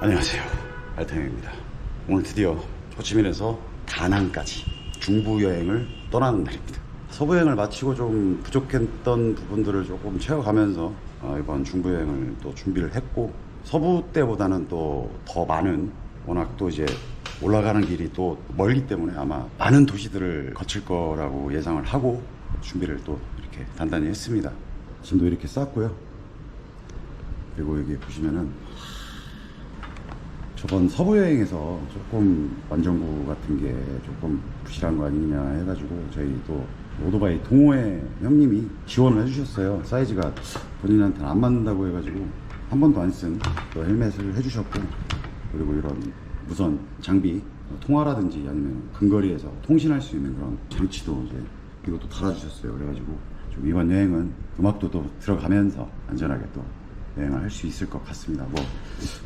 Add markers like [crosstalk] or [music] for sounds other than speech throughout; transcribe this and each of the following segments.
안녕하세요. 알탕형입니다. 오늘 드디어 호치민에서 다낭까지 중부 여행을 떠나는 날입니다. 서부 여행을 마치고 좀 부족했던 부분들을 조금 채워가면서 어, 이번 중부 여행을 또 준비를 했고 서부 때보다는 또 더 많은 워낙 또 이제 올라가는 길이 또 멀기 때문에 아마 많은 도시들을 거칠 거라고 예상을 하고 준비를 또 이렇게 단단히 했습니다. 짐도 이렇게 쌌고요. 그리고 여기 보시면은 저번 서부 여행에서 조금 완전구 같은 게 조금 부실한 거 아니냐 해가지고 저희 또 오토바이 동호회 형님이 지원을 해주셨어요. 사이즈가 본인한테는 안 맞는다고 해가지고 한 번도 안쓴또 헬멧을 해주셨고 그리고 이런 무선 장비 통화라든지 아니면 근거리에서 통신할 수 있는 그런 장치도 이제 이것도 달아주셨어요. 그래가지고 좀 이번 여행은 음악도 또 들어가면서 안전하게 또 여행을 할 수 있을 것 같습니다. 뭐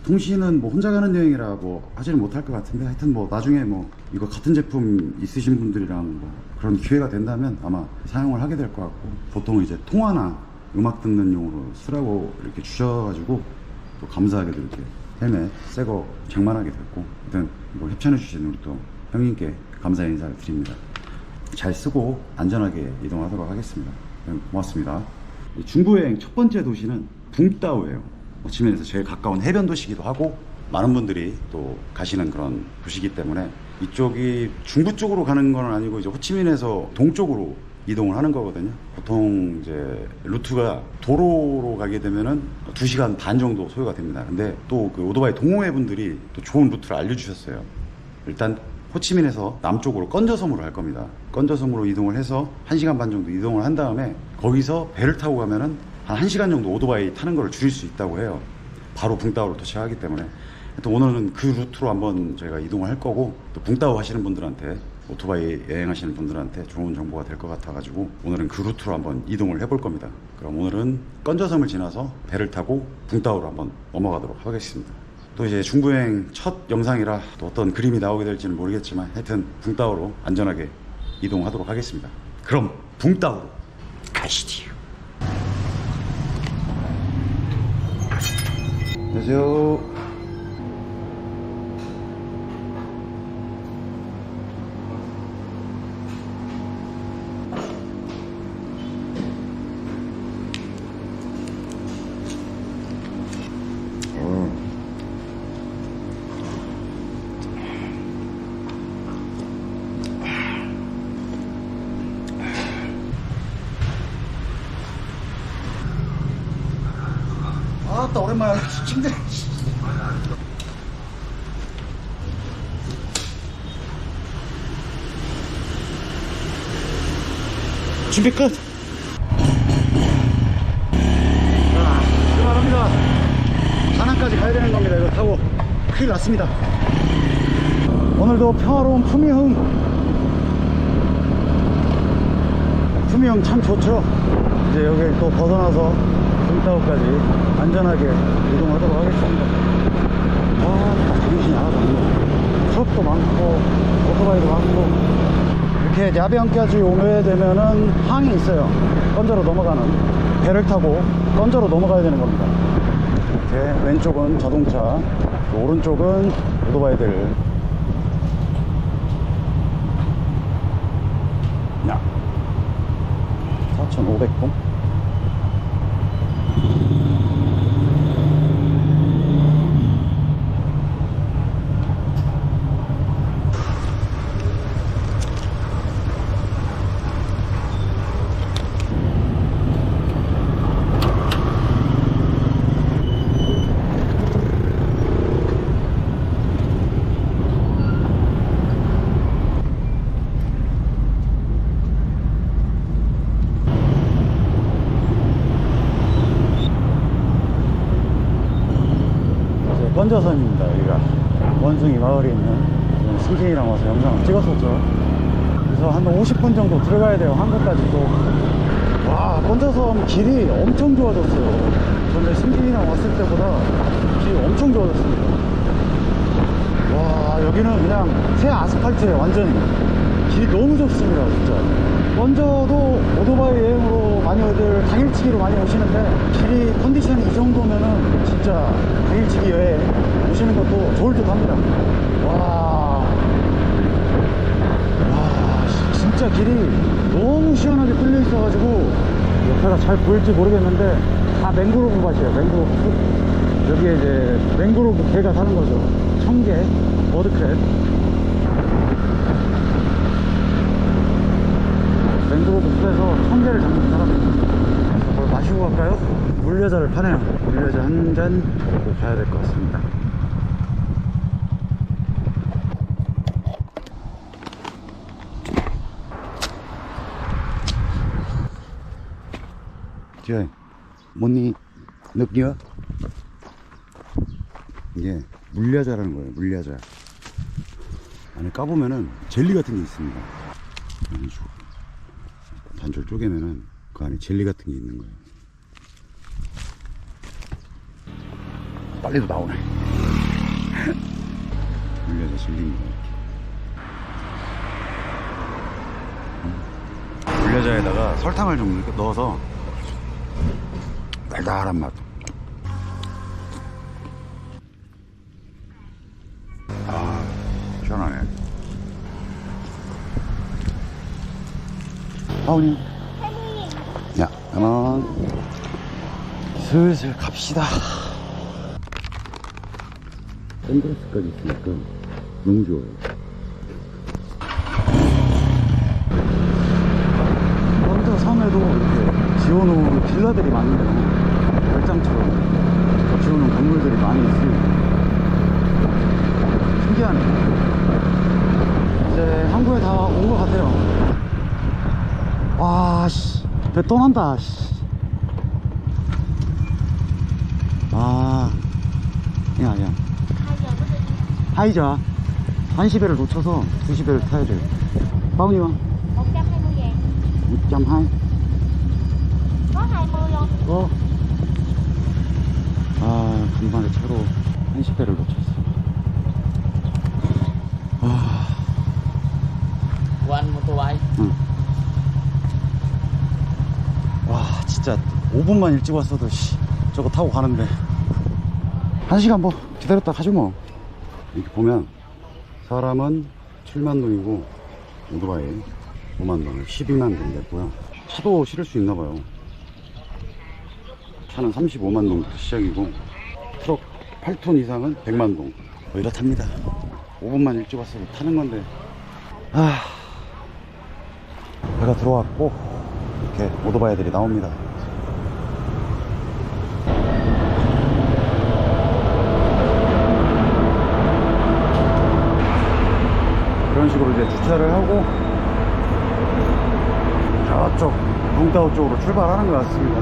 통신은 뭐 혼자 가는 여행이라 뭐 하지는 못할 것 같은데 하여튼 뭐 나중에 뭐 이거 같은 제품 있으신 분들이랑 뭐 그런 기회가 된다면 아마 사용을 하게 될 것 같고 보통 이제 통화나 음악 듣는 용으로 쓰라고 이렇게 주셔가지고 또 감사하게도 이렇게 헬멧 새거 장만하게 됐고 일단 이거 협찬해 주신 우리 또 형님께 감사 인사를 드립니다. 잘 쓰고 안전하게 이동하도록 하겠습니다. 네, 고맙습니다. 이 중부 여행 첫 번째 도시는 붕따오예요. 호치민에서 제일 가까운 해변 도시기도 하고 많은 분들이 또 가시는 그런 도시기 때문에 이쪽이 중부 쪽으로 가는 건 아니고 이제 호치민에서 동쪽으로 이동을 하는 거거든요. 보통 이제 루트가 도로로 가게 되면은 2시간 반 정도 소요가 됩니다. 근데 또 그 오토바이 동호회 분들이 또 좋은 루트를 알려주셨어요. 일단 호치민에서 남쪽으로 건저섬으로 할 겁니다. 건저섬으로 이동을 해서 1시간 반 정도 이동을 한 다음에 거기서 배를 타고 가면은 한 1시간 정도 오토바이 타는 걸 줄일 수 있다고 해요. 바로 붕따오로 도착하기 때문에. 또 오늘은 그 루트로 한번 저희가 이동을 할 거고 또 붕따오 하시는 분들한테 오토바이 여행하시는 분들한테 좋은 정보가 될 것 같아가지고 오늘은 그 루트로 한번 이동을 해볼 겁니다. 그럼 오늘은 건저섬을 지나서 배를 타고 붕따오로 한번 넘어가도록 하겠습니다. 또 이제 중부여행 첫 영상이라 또 어떤 그림이 나오게 될지는 모르겠지만 하여튼 붕따오로 안전하게 이동하도록 하겠습니다. 그럼 붕따오로 가시지요. 안녕하 어. 침대 준비 끝. 자, 출발합니다. 다낭까지 가야 되는 겁니다. 이거 타고. 큰일 났습니다. 오늘도 평화로운 품위흥. 품위흥 참 좋죠. 이제 여기 또 벗어나서 금타우까지 안전하게 이동하도록 하겠습니다. 아 정신이 하나도 없네 트럭도 많고 오토바이도 많고. 이렇게 야병까지 오게 되면은 항이 있어요. 건저로 넘어가는 배를 타고 건저로 넘어가야 되는 겁니다. 이렇게 왼쪽은 자동차 또 오른쪽은 오토바이들. 야. 4,500동 건저선입니다 여기가. 원숭이 마을에 있는 승진이랑 와서 영상을 찍었었죠. 그래서 한 50분 정도 들어가야 돼요. 한국까지 또와 건저선 길이 엄청 좋아졌어요. 전에 승진이랑 왔을 때보다 길이 엄청 좋아졌습니다. 와 여기는 그냥 새 아스팔트에 완전히 길이 너무 좋습니다 진짜. 먼저도 오토바이 여행으로 많이들 당일치기로 많이 오시는데 길이 컨디션이 이 정도면은 진짜 당 일치기 여행 오시는 것도 좋을 듯 합니다. 와. 와, 시- 진짜 길이 너무 시원하게 뚫려 있어 가지고 옆에가 잘 보일지 모르겠는데 다 맹그로브 밭이에요. 맹그로브 숲. 여기에 이제 맹그로브 개가 사는 거죠. 청개, 머드크랩. 맹그로브 숲에서 청개를 잡는 사람입니다. 뭘 마시고 갈까요? 물여자를 파네요. 물여자 한 잔 가야 될 것 같습니다. Chơi 뭐니 느끼어? 이게 물야자라는 거예요 물야자 안에 까보면은 젤리 같은 게 있습니다 반절 쪼개면은 그 안에 젤리 같은 게 있는 거예요 빨리도 나오네 젤리입니다 이렇게 음. 물야자에다가 설탕을 좀 넣어서 달달한 맛. 아, 시원하네. 아우님. 야, 그만. 슬슬 갑시다. 샌드레스까지 있으니까 너무 좋아요. 먼저 섬에도 이렇게 지어놓은 빌라들이 많은데요. 별장처럼 지어놓은 건물들이 많이 있습니다. 신기하네요. 이제 항구에 다 온 것 같아요. 와, 씨. 배 떠난다, 씨. 아, 야, 야. 하이자. 1시 배를 놓쳐서 2시 배를 타야 돼요. bao nhiêu? 120 ngàn 6.2. Có 20 không? 어? 아, 간만에 차로 1시 배를 놓쳤어. 아, của anh mô tô bay 응. 와, 진짜 5분만 일찍 왔어도, 씨, 저거 타고 가는데. 한 시간 뭐 기다렸다 가죠, 뭐. 이렇게 보면 사람은 7만 동이고 오토바이 5만 동, 12만 동 됐고요. 차도 실을 수 있나 봐요. 차는 35만 동부터 시작이고 트럭 8톤 이상은 100만 동. 뭐 이렇답니다. 5분만 일찍 왔어도 타는 건데 아, 배가 들어왔고, 이렇게 오토바이들이 나옵니다. 그런 식으로 이제 주차를 하고 저쪽 붕따오 쪽으로 출발하는 것 같습니다.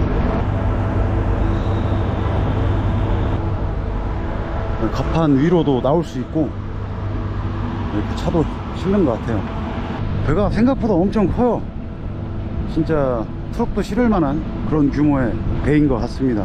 갑판 위로도 나올 수 있고 이렇게 차도 실는 것 같아요. 배가 생각보다 엄청 커요. 진짜 트럭도 실을 만한 그런 규모의 배인 것 같습니다.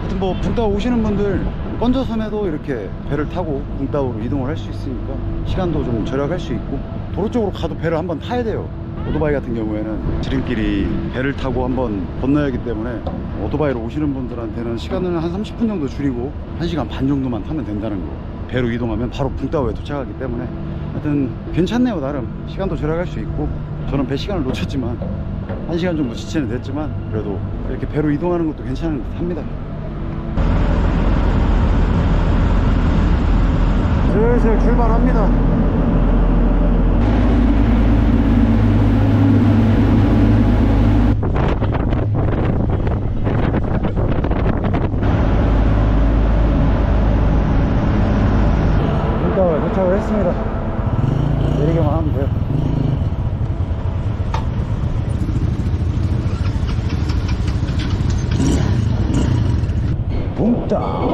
하여튼 뭐 붕따오 오시는 분들 건조섬에도 이렇게 배를 타고 붕따오로 이동을 할 수 있으니까 시간도 좀 절약할 수 있고 도로 쪽으로 가도 배를 한번 타야 돼요. 오토바이 같은 경우에는 지름길이 배를 타고 한번 건너야 하기 때문에 오토바이로 오시는 분들한테는 시간을 한 30분 정도 줄이고 1시간 반 정도만 타면 된다는 거. 배로 이동하면 바로 붕따오에 도착하기 때문에 하여튼 괜찮네요 나름 시간도 절약할 수 있고 저는 배 시간을 놓쳤지만 1시간 정도 지체는 됐지만 그래도 이렇게 배로 이동하는 것도 괜찮은 듯 합니다 슬슬 출발합니다. 일단 도착을 했습니다. 내리기만 하면 돼요. 붕따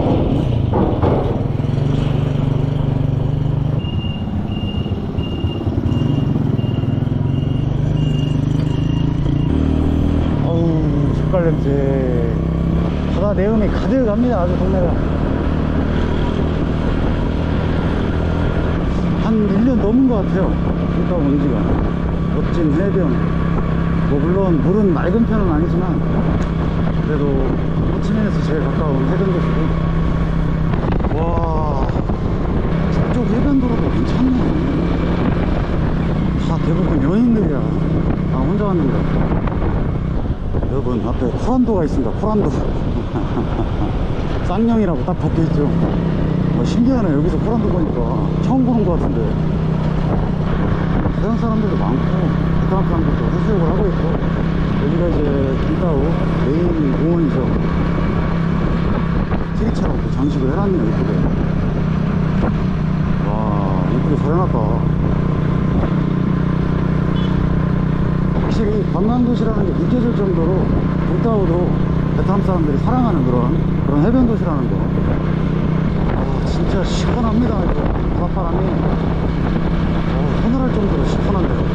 냄새 바다 내음이 가득합니다 아주 동네가. 한 1년 넘은 것 같아요 그러니까 먼지가. 멋진 해변. 뭐 물론 물은 맑은 편은 아니지만 그래도 호치민에서 제일 가까운 해변 도시고. 와 저쪽 해변도로도 괜찮네. 다 대부분 연인들이야. 나 혼자 왔는데 코란도가 있습니다. 코란도. 쌍용이라고 딱 적혀있죠. 뭐 신기하네. 여기서 코란도 보니까 처음 보는 것 같은데. 서양 사람들도 많고 베트남 사람들도 해수욕을 하고 있고. 여기가 이제 긴타오 메인 공원이죠. 트리처럼 또 장식을 해놨네요 이쁘게. 와 이쁘게 잘 해놨다 확실히 관광도시라는 게 느껴질 정도로 긴타오도 베트남 사람들이 사랑하는 그런 그런 해변 도시라는 거. 아, 진짜 시원합니다. 이거 바닷바람이. 어, 서늘할 정도로 시원한데요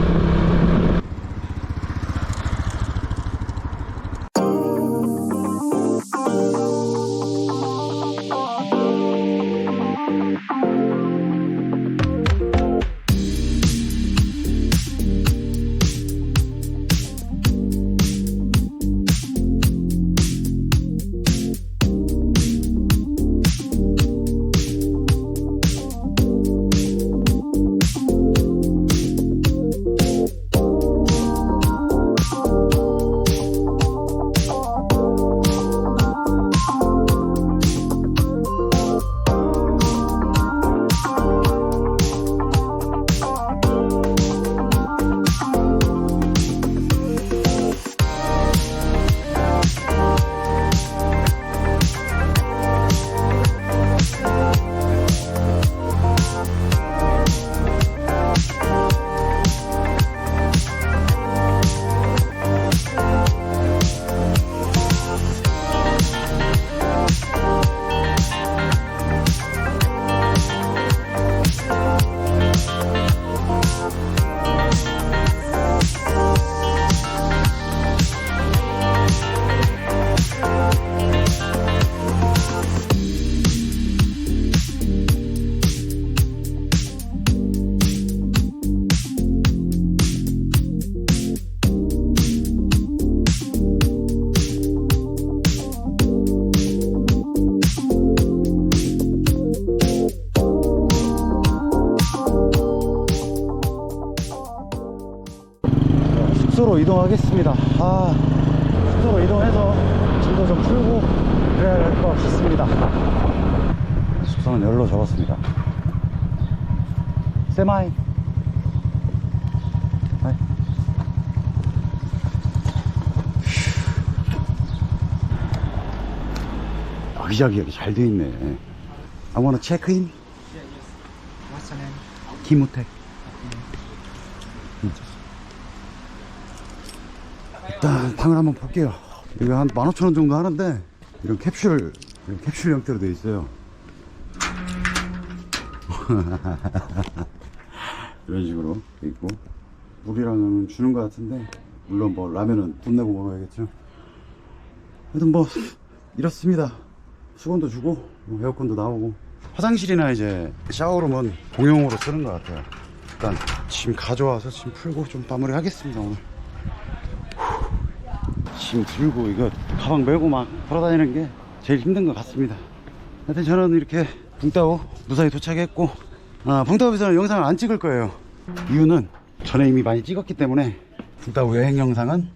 이동하겠습니다. 아, 숙소로 이동해서 짐도 좀 풀고 그래야 할것 같습니다. 숙소는 열로 적었습니다. 세마이. 여기저기 잘 돼 있네. I wanna check in. What's your name? 김우택. 일단 방을 한번 볼게요. 이거 한 15,000원 정도 하는데 이런 캡슐 이런 캡슐 형태로 되어 있어요. [laughs] 이런 식으로 돼 있고 물이랑은 주는 것 같은데 물론 뭐 라면은 돈 내고 먹어야겠죠. 하여튼 뭐 이렇습니다. 수건도 주고 뭐 에어컨도 나오고 화장실이나 이제 샤워룸은 공용으로 쓰는 것 같아요. 일단 짐 가져와서 짐 풀고 좀 마무리 하겠습니다 오늘. 짐 들고 이거 가방 메고 막 돌아다니는 게 제일 힘든 것 같습니다. 하여튼 저는 이렇게 붕따오 무사히 도착했고 아, 붕따오에서는 영상을 안 찍을 거예요. 이유는 전에 이미 많이 찍었기 때문에 붕따오 여행 영상은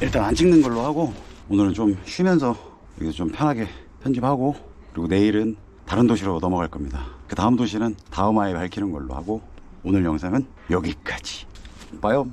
일단 안 찍는 걸로 하고 오늘은 좀 쉬면서 여기서 좀 편하게 편집하고 그리고 내일은 다른 도시로 넘어갈 겁니다. 그 다음 도시는 다음 화에 밝히는 걸로 하고 오늘 영상은 여기까지. 봐요.